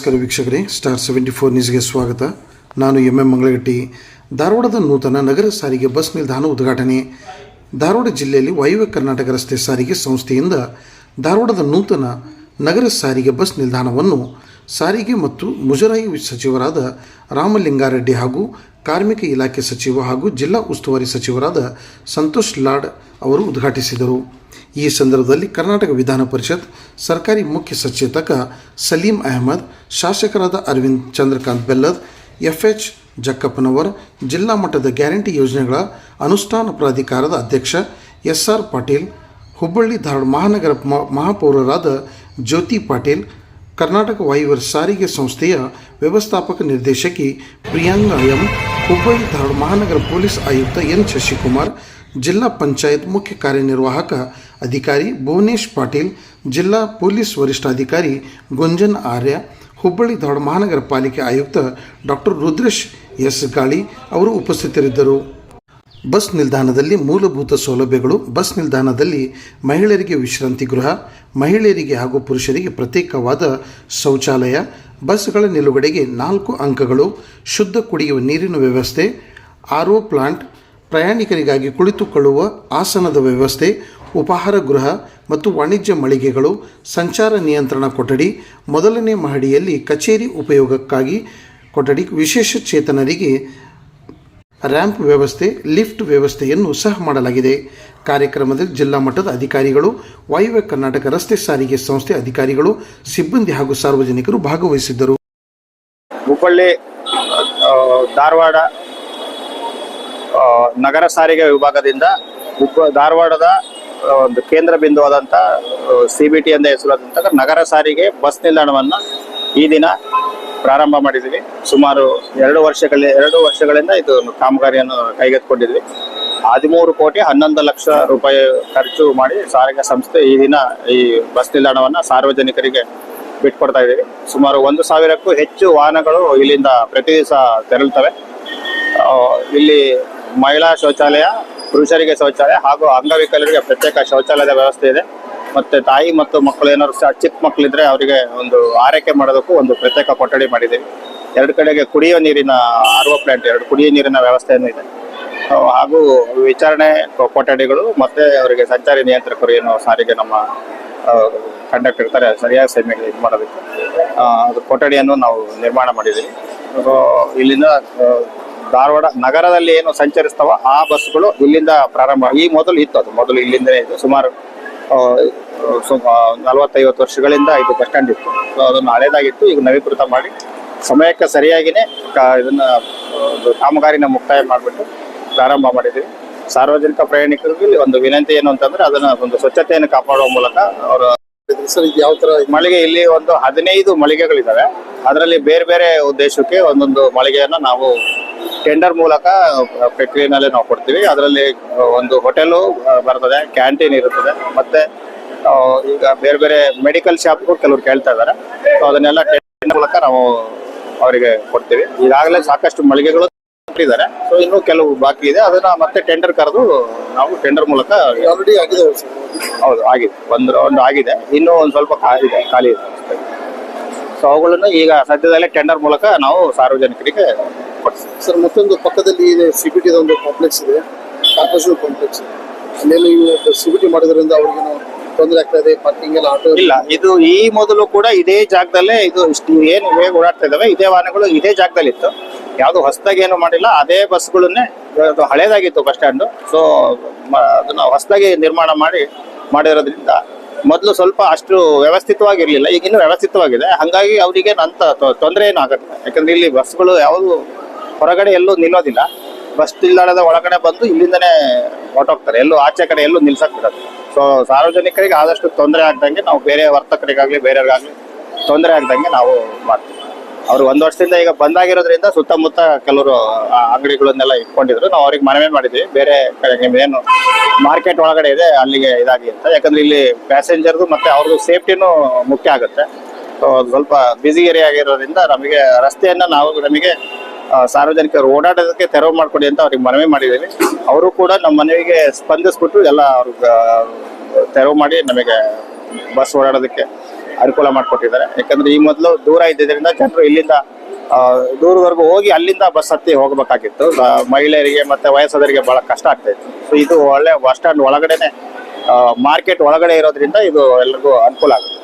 ನಮಸ್ಕಾರ ವೀಕ್ಷಕರೇ. Star seventy four ನ್ಯೂಸ್ಗೆ ಸ್ವಾಗತ. ನಾನು ಎಂ ಎಂ ಮಂಗಳಗಟ್ಟಿ. ಧಾರವಾಡದ ನೂತನ ನಗರ ಸಾರಿಗೆ ಬಸ್ ನಿಲ್ದಾಣ ಉದ್ಘಾಟನೆ. ಧಾರವಾಡ ಜಿಲ್ಲೆಯಲ್ಲಿ ವಾಯುವ್ಯ ಕರ್ನಾಟಕ ರಸ್ತೆ ಸಾರಿಗೆ ಸಂಸ್ಥೆಯಿಂದ ಧಾರವಾಡದ ನೂತನ ನಗರ ಸಾರಿಗೆ ಬಸ್ ನಿಲ್ದಾಣವನ್ನು ಸಾರಿಗೆ ಮತ್ತು ಮುಜರಾಯಿ ಸಚಿವರಾದ ರಾಮಲಿಂಗಾರೆಡ್ಡಿ ಹಾಗೂ ಕಾರ್ಮಿಕ ಇಲಾಖೆ ಸಚಿವ ಹಾಗೂ ಜಿಲ್ಲಾ ಉಸ್ತುವಾರಿ ಸಚಿವರಾದ ಸಂತೋಷ್ ಲಾಡ್ ಅವರು ಉದ್ಘಾಟಿಸಿದರು. ಈ ಸಂದರ್ಭದಲ್ಲಿ ಕರ್ನಾಟಕ ವಿಧಾನ ಪರಿಷತ್ ಸರ್ಕಾರಿ ಮುಖ್ಯ ಸಚೇತಕ ಸಲೀಂ ಅಹಮದ್, ಶಾಸಕರಾದ ಅರವಿಂದ್ ಚಂದ್ರಕಾಂತ್ ಬೆಲ್ಲದ್ ಎಫ್ ಎಚ್ ಜಕ್ಕಪ್ಪನವರ್, ಜಿಲ್ಲಾ ಮಟ್ಟದ ಗ್ಯಾರಂಟಿ ಯೋಜನೆಗಳ ಅನುಷ್ಠಾನ ಪ್ರಾಧಿಕಾರದ ಅಧ್ಯಕ್ಷ ಎಸ್ ಆರ್ ಪಾಟೀಲ್, ಹುಬ್ಬಳ್ಳಿ ಧಾರವಾಡ ಮಹಾನಗರ ಮಹಾಪೌರರಾದ ಜ್ಯೋತಿ ಪಾಟೀಲ್, ಕರ್ನಾಟಕ ವಾಯುವ್ಯ ಸಾರಿಗೆ ಸಂಸ್ಥೆಯ ವ್ಯವಸ್ಥಾಪಕ ನಿರ್ದೇಶಕಿ ಪ್ರಿಯಾಂಗಾ ಎಂ, ಹುಬ್ಬಳ್ಳಿ ಧಾರವಾಡ ಮಹಾನಗರ ಪೊಲೀಸ್ ಆಯುಕ್ತ ಎನ್ ಶಶಿಕುಮಾರ್ ಜಿಲ್ಲಾ ಪಂಚಾಯತ್ ಮುಖ್ಯ ಕಾರ್ಯನಿರ್ವಾಹಕ ಅಧಿಕಾರಿ ಭುವನೇಶ್ ಪಾಟೀಲ್, ಜಿಲ್ಲಾ ಪೊಲೀಸ್ ವರಿಷ್ಠಾಧಿಕಾರಿ ಗುಂಜನ್ ಆರ್ಯ, ಹುಬ್ಬಳ್ಳಿ ಧಾರವಾಡ ಮಹಾನಗರ ಪಾಲಿಕೆ ಆಯುಕ್ತ ಡಾಕ್ಟರ್ ರುದ್ರೇಶ್ ಎಸ್ ಗಾಳಿ ಅವರು ಉಪಸ್ಥಿತರಿದ್ದರು. ಬಸ್ ನಿಲ್ದಾಣದಲ್ಲಿ ಮೂಲಭೂತ ಸೌಲಭ್ಯಗಳು, ಬಸ್ ನಿಲ್ದಾಣದಲ್ಲಿ ಮಹಿಳೆಯರಿಗೆ ವಿಶ್ರಾಂತಿ ಗೃಹ, ಮಹಿಳೆಯರಿಗೆ ಹಾಗೂ ಪುರುಷರಿಗೆ ಪ್ರತ್ಯೇಕವಾದ ಶೌಚಾಲಯ, ಬಸ್ಗಳ ನಿಲುಗಡೆಗೆ ನಾಲ್ಕು ಅಂಕಗಳು, ಶುದ್ಧ ಕುಡಿಯುವ ನೀರಿನ ವ್ಯವಸ್ಥೆ ಆರ್ ಪ್ಲಾಂಟ್ ಪ್ರಯಾಣಿಕರಿಗಾಗಿ ಕುಳಿತುಕೊಳ್ಳುವ ಆಸನದ ವ್ಯವಸ್ಥೆ, ಉಪಹಾರ ಗೃಹ ಮತ್ತು ವಾಣಿಜ್ಯ ಮಳಿಗೆಗಳು, ಸಂಚಾರ ನಿಯಂತ್ರಣ ಕೊಠಡಿ, ಮೊದಲನೇ ಮಹಡಿಯಲ್ಲಿ ಕಚೇರಿ ಉಪಯೋಗಕ್ಕಾಗಿ ಕೊಠಡಿ, ವಿಶೇಷ ಚೇತನರಿಗೆ ರ್ಯಾಂಪ್ ವ್ಯವಸ್ಥೆ, ಲಿಫ್ಟ್ ವ್ಯವಸ್ಥೆಯನ್ನು ಸಹ ಮಾಡಲಾಗಿದೆ. ಕಾರ್ಯಕ್ರಮದಲ್ಲಿ ಜಿಲ್ಲಾ ಮಟ್ಟದ ಅಧಿಕಾರಿಗಳು, ವಾಯುವ್ಯ ಕರ್ನಾಟಕ ರಸ್ತೆ ಸಾರಿಗೆ ಸಂಸ್ಥೆ ಅಧಿಕಾರಿಗಳು, ಸಿಬ್ಬಂದಿ ಹಾಗೂ ಸಾರ್ವಜನಿಕರು ಭಾಗವಹಿಸಿದ್ದರು. ಹುಬ್ಬಳ್ಳಿ ಧಾರವಾಡ ನಗರ ಸಾರಿಗೆ ವಿಭಾಗದಿಂದ ಉಪ ಧಾರವಾಡದ ಒಂದು ಕೇಂದ್ರ ಬಿಂದುವಾದಂಥ ಸಿ ಬಿ ಟಿ ಎಂದ ಹೆಸರಾದಂಥ ನಗರ ಸಾರಿಗೆ ಬಸ್ ನಿಲ್ದಾಣವನ್ನು ಈ ದಿನ ಪ್ರಾರಂಭ ಮಾಡಿದ್ದೀವಿ ಸುಮಾರು ಎರಡು ವರ್ಷಗಳ, ಎರಡು ವರ್ಷಗಳಿಂದ ಇದು ಕಾಮಗಾರಿಯನ್ನು ಕೈಗೆತ್ತಿಕೊಂಡಿದ್ವಿ. ಹದಿಮೂರು ಕೋಟಿ ಹನ್ನೊಂದು ಲಕ್ಷ ರೂಪಾಯಿ ಖರ್ಚು ಮಾಡಿ ಸಾರಿಗೆ ಸಂಸ್ಥೆ ಈ ದಿನ ಈ ಬಸ್ ನಿಲ್ದಾಣವನ್ನು ಸಾರ್ವಜನಿಕರಿಗೆ ಬಿಟ್ಕೊಡ್ತಾ ಇದ್ದೀವಿ. ಸುಮಾರು ಒಂದು ಸಾವಿರಕ್ಕೂ ಹೆಚ್ಚು ವಾಹನಗಳು ಇಲ್ಲಿಂದ ಪ್ರತಿ ದಿವಸ ತೆರಳುತ್ತವೆ ಇಲ್ಲಿ ಮಹಿಳಾ ಶೌಚಾಲಯ, ಪುರುಷರಿಗೆ ಶೌಚಾಲಯ ಹಾಗೂ ಅಂಗವಿಕಲರಿಗೆ ಪ್ರತ್ಯೇಕ ಶೌಚಾಲಯದ ವ್ಯವಸ್ಥೆ ಇದೆ. ಮತ್ತೆ ತಾಯಿ ಮತ್ತು ಮಕ್ಕಳು ಏನಾದ್ರು ಚಿಕ್ಕ ಮಕ್ಕಳಿದ್ರೆ ಅವರಿಗೆ ಒಂದು ಆರೈಕೆ ಮಾಡೋದಕ್ಕೂ ಒಂದು ಪ್ರತ್ಯೇಕ ಕೊಠಡಿ ಮಾಡಿದ್ದೀವಿ. ಎರಡು ಕಡೆಗೆ ಕುಡಿಯುವ ನೀರಿನ ಆರ್ ಒ ಪ್ಲಾಂಟ್ ಎರಡು ಕುಡಿಯುವ ನೀರಿನ ವ್ಯವಸ್ಥೆಯನ್ನು ಇದೆ. ಹಾಗೂ ವಿಚಾರಣೆ ಕೊಠಡಿಗಳು ಮತ್ತೆ ಅವರಿಗೆ ಸಂಚಾರಿ ನಿಯಂತ್ರಕರು ಏನು ಸಾರಿಗೆ ನಮ್ಮ ಕಂಡಕ್ಟರ್ ಇರ್ತಾರೆ ಸರಿಯಾದ ಸಮಯಕ್ಕೆ ಇದು ಮಾಡೋದಕ್ಕೆ. ಅದು ಕೊಠಡಿಯನ್ನು ನಾವು ನಿರ್ಮಾಣ ಮಾಡಿದ್ದೀವಿ. ಇಲ್ಲಿಂದ ಧಾರವಾಡ ನಗರದಲ್ಲಿ ಏನು ಸಂಚರಿಸ್ತಾವ ಆ ಬಸ್ಗಳು ಇಲ್ಲಿಂದ ಪ್ರಾರಂಭ ಈ ಮೊದಲು ಇತ್ತು ಅದು. ಮೊದಲು ಇಲ್ಲಿಂದಲೇ ಸುಮಾರು ನಲವತ್ತೈವತ್ತು ವರ್ಷಗಳಿಂದ ಇದು ಬಸ್ ಸ್ಟ್ಯಾಂಡ್ ಇತ್ತು. ಸೊ ಅದನ್ನು ಹಳೇದಾಗಿತ್ತು. ಈಗ ನವೀಕೃತ ಮಾಡಿ ಸಮಯಕ್ಕೆ ಸರಿಯಾಗಿನೇ ಇದನ್ನ ಕಾಮಗಾರಿನ ಮುಕ್ತಾಯ ಮಾಡಿಬಿಟ್ಟು ಪ್ರಾರಂಭ ಮಾಡಿದ್ವಿ ಸಾರ್ವಜನಿಕ ಪ್ರಯಾಣಿಕರಿಗೆ ಇಲ್ಲಿ ಒಂದು ವಿನಂತಿ ಏನು ಅಂತಂದ್ರೆ ಅದನ್ನ ಒಂದು ಸ್ವಚ್ಛತೆಯನ್ನು ಕಾಪಾಡುವ ಮೂಲಕ ಅವರು ಯಾವ ತರ ಮಳಿಗೆ ಇಲ್ಲಿ ಒಂದು ಹದಿನೈದು ಮಳಿಗೆಗಳಿದ್ದಾವೆ ಅದರಲ್ಲಿ ಬೇರೆ ಬೇರೆ ಉದ್ದೇಶಕ್ಕೆ ಒಂದೊಂದು ಮಳಿಗೆಯನ್ನು ನಾವು ಟೆಂಡರ್ ಮೂಲಕ ಪ್ರಕ್ರಿಯೆನಲ್ಲೇ ನಾವು ಕೊಡ್ತೀವಿ. ಅದರಲ್ಲಿ ಒಂದು ಹೋಟೆಲು ಬರ್ತದೆ ಕ್ಯಾಂಟೀನ್ ಇರುತ್ತದೆ. ಮತ್ತೆ ಈಗ ಬೇರೆ ಬೇರೆ ಮೆಡಿಕಲ್ ಶಾಪ್ಗೂ ಕೆಲವರು ಕೇಳ್ತಾ ಇದ್ದಾರೆ. ಸೊ ಅದನ್ನೆಲ್ಲ ಟೆಂಡರ್ ಮೂಲಕ ನಾವು ಅವರಿಗೆ ಕೊಡ್ತೀವಿ. ಈಗಾಗಲೇ ಸಾಕಷ್ಟು ಮಳಿಗೆಗಳು ಕೊಟ್ಟಿದ್ದಾರೆ. ಸೊ ಇನ್ನೂ ಕೆಲವು ಬಾಕಿ ಇದೆ. ಅದನ್ನ ಮತ್ತೆ ಟೆಂಡರ್ ಕರೆದು ನಾವು ಟೆಂಡರ್ ಮೂಲಕ ಆಲ್ರೆಡಿ ಆಗಿದೆ ಹೌದು ಆಗಿದೆ. ಒಂದು ರೌಂಡ್ ಆಗಿದೆ. ಇನ್ನೂ ಒಂದು ಸ್ವಲ್ಪ ಖಾಲಿ ಇದೆ ಖಾಲಿ ಇದೆ. ಸೊ ಅವುಗಳನ್ನು ಈಗ ಸದ್ಯದಲ್ಲೇ ಟೆಂಡರ್ ಮೂಲಕ ನಾವು ಸಾರ್ವಜನಿಕರಿಗೆ ಸರ್, ಮತ್ತೊಂದು ಪಕ್ಕದಲ್ಲಿ ಸಿಬಿಟಿ ಒಂದು ಕಾಂಪ್ಲೆಕ್ಸ್ ಇದೆ ಕಾರ್ಪೊರೇಷನ್ ಕಾಂಪ್ಲೆಕ್ಸ್ ಅಲ್ಲೆಲ್ಲ ಬಿ ಟಿ ಮಾಡೋದ್ರಿಂದ ಅವ್ರಿಗೇನು ತೊಂದರೆ ಆಗ್ತಾ ಇದೆ ಪಾರ್ಕಿಂಗ್ ಎಲ್ಲ ಆಟೋ ಇಲ್ಲ, ಇದು ಈ ಮೊದಲು ಕೂಡ ಇದೇ ಜಾಗದಲ್ಲೇ ಇದು ಇಷ್ಟು ಏನು ಹೇಗೆ ಓಡಾಡ್ತಾ ಇದಾವೆ, ಇದೇ ವಾಹನಗಳು ಇದೇ ಜಾಗದಲ್ಲಿ ಇತ್ತು. ಯಾವುದು ಹೊಸದಾಗಿ ಏನು ಮಾಡಿಲ್ಲ, ಅದೇ ಬಸ್ಗಳನ್ನೇ, ಅದು ಹಳೇದಾಗಿತ್ತು ಬಸ್ ಸ್ಟ್ಯಾಂಡು ಸೊ ಅದನ್ನ ಹೊಸದಾಗಿ ನಿರ್ಮಾಣ ಮಾಡಿ, ಮಾಡಿರೋದ್ರಿಂದ ಮೊದಲು ಸ್ವಲ್ಪ ಅಷ್ಟು ವ್ಯವಸ್ಥಿತವಾಗಿರಲಿಲ್ಲ ಈಗ ಇನ್ನು ವ್ಯವಸ್ಥಿತವಾಗಿದೆ. ಹಾಗಾಗಿ ಅವರಿಗೆ ನಂತ ತೊಂದರೆ ಏನು ಆಗುತ್ತೆ ಯಾಕಂದ್ರೆ ಇಲ್ಲಿ ಬಸ್ಗಳು ಯಾವುದು ಹೊರಗಡೆ ಎಲ್ಲೂ ನಿಲ್ಲೋದಿಲ್ಲ. ಬಸ್ ನಿಲ್ದಾಣದ ಒಳಗಡೆ ಬಂದು ಇಲ್ಲಿಂದನೇ ಹೊರಟೋಗ್ತಾರೆ. ಎಲ್ಲೂ ಆಚೆ ಕಡೆ ಎಲ್ಲೂ ನಿಲ್ಸಕ್ ಬಿಡೋದು ಸೊ ಸಾರ್ವಜನಿಕರಿಗೆ ಆದಷ್ಟು ತೊಂದರೆ ಆಗ್ದಂಗೆ ನಾವು ಬೇರೆ ವರ್ತಕರಿಗಾಗ್ಲಿ, ಬೇರೆಯವ್ರಿಗಾಗ್ಲಿ ತೊಂದರೆ ಆಗ್ದಂಗೆ ನಾವು ಮಾಡ್ತೀವಿ. ಅವ್ರು ಒಂದು ವರ್ಷದಿಂದ ಈಗ ಬಂದಾಗಿರೋದ್ರಿಂದ ಸುತ್ತಮುತ್ತ ಕೆಲವರು ಅಂಗಡಿಗಳನ್ನೆಲ್ಲ ಇಟ್ಕೊಂಡಿದ್ರು. ನಾವು ಅವ್ರಿಗೆ ಮನವಿ ಮಾಡಿದ್ವಿ. ಬೇರೆ ಕಡೆ ನಿಮ್ದೇನು ಮಾರ್ಕೆಟ್ ಒಳಗಡೆ ಇದೆ, ಅಲ್ಲಿಗೆ ಇದಾಗಿ ಅಂತ. ಯಾಕಂದ್ರೆ ಇಲ್ಲಿ ಪ್ಯಾಸೆಂಜರ್ದು ಮತ್ತೆ ಅವ್ರದ್ದು ಸೇಫ್ಟಿನೂ ಮುಖ್ಯ ಆಗುತ್ತೆ. ಸೊ ಸ್ವಲ್ಪ ಬಿಸಿ ಏರಿಯಾ ಆಗಿರೋದ್ರಿಂದ ನಮಗೆ ರಸ್ತೆಯನ್ನ ನಾವು, ನಮಗೆ ಸಾರ್ವಜನಿಕರು ಓಡಾಡೋದಕ್ಕೆ ತೆರವು ಮಾಡಿಕೊಡಿ ಅಂತ ಅವ್ರಿಗೆ ಮನವಿ ಮಾಡಿದ್ದೀವಿ. ಅವರು ಕೂಡ ನಮ್ಮ ಮನವಿಗೆ ಸ್ಪಂದಿಸ್ಬಿಟ್ಟು ಎಲ್ಲ ಅವ್ರಿಗೆ ತೆರವು ಮಾಡಿ ನಮಗೆ ಬಸ್ ಓಡಾಡೋದಕ್ಕೆ ಅನುಕೂಲ ಮಾಡಿಕೊಟ್ಟಿದ್ದಾರೆ. ಯಾಕಂದ್ರೆ ಈ ಮೊದಲು ದೂರ ಇದ್ದಿದ್ದರಿಂದ ಜನರು ಇಲ್ಲಿಂದ ದೂರವರೆಗೂ ಹೋಗಿ ಅಲ್ಲಿಂದ ಬಸ್ ಹತ್ತಿ ಹೋಗಬೇಕಾಗಿತ್ತು. ಮಹಿಳೆಯರಿಗೆ ಮತ್ತೆ ವಯಸ್ಸಾದವರಿಗೆ ಬಹಳ ಕಷ್ಟ ಆಗ್ತಾ ಇತ್ತು. ಸೊ ಇದು ಒಳ್ಳೆ ಬಸ್ ಸ್ಟ್ಯಾಂಡ್ ಒಳಗಡೆನೆ ಮಾರ್ಕೆಟ್ ಒಳಗಡೆ ಇರೋದ್ರಿಂದ ಇದು ಎಲ್ರಿಗೂ ಅನುಕೂಲ ಆಗುತ್ತೆ.